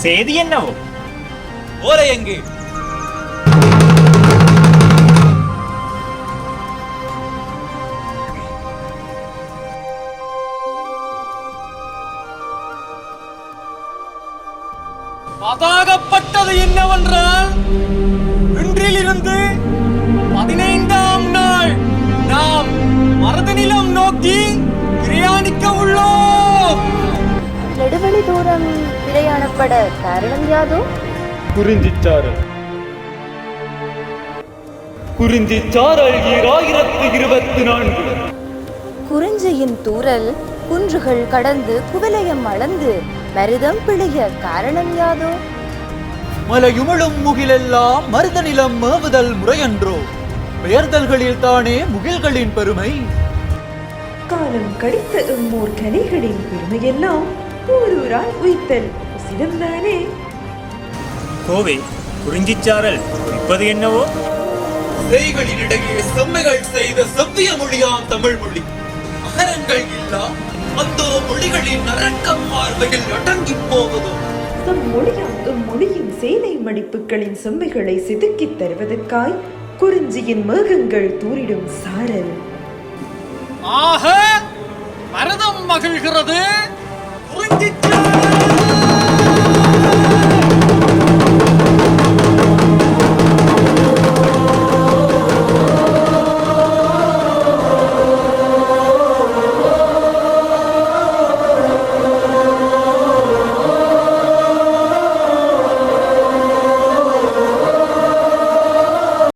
செய்தி என்னவோ ஓலை எங்கே? அதாகப்பட்டது என்னவென்றால் இன்றிலிருந்து பிரயாணப்பட காரணம் யாதோ? குறிஞ்சிச்சாரல் குறிஞ்சிச்சாரல் ஈராயிரத்து இருபத்தி நான்கு. குறிஞ்சியின் தூறல் குன்றுகள் கடந்து குவலயம் அளந்து மருதம் பிழைய காரணம் யாதோ? மலையுமிழும் முகிலெல்லாம் மருத நிலம் மேவுதல் முறையன்றோ. பெயர்தல்களில் தானே முகில்களின் பெருமை. காலம் கடித்த எம்மோர் கலைகளின் பெருமையெல்லாம் ஊரூரால் உய்த்தல். உசிதம்தானே கோவை குறிஞ்சிச்சாரல் குறிப்பது என்னவோ செய்களினிடையே செம்மைகள் செய்த செவ்விய மொழியாம் தமிழ் மொழி அகரங்கள் இல்லா அந்த மொழிகளின் அரங்கம் பார்வையில் அடங்கி போவதோ தம் மொழியாம் இம்மொழியின் சேனை மடிப்புகளின் செம்மைகளை செதுக்கித் தருவதற்காய் குறிஞ்சியின் மேகங்கள் தூரிடும் சாரல் ஆக மருதம் மகிழ்கிறது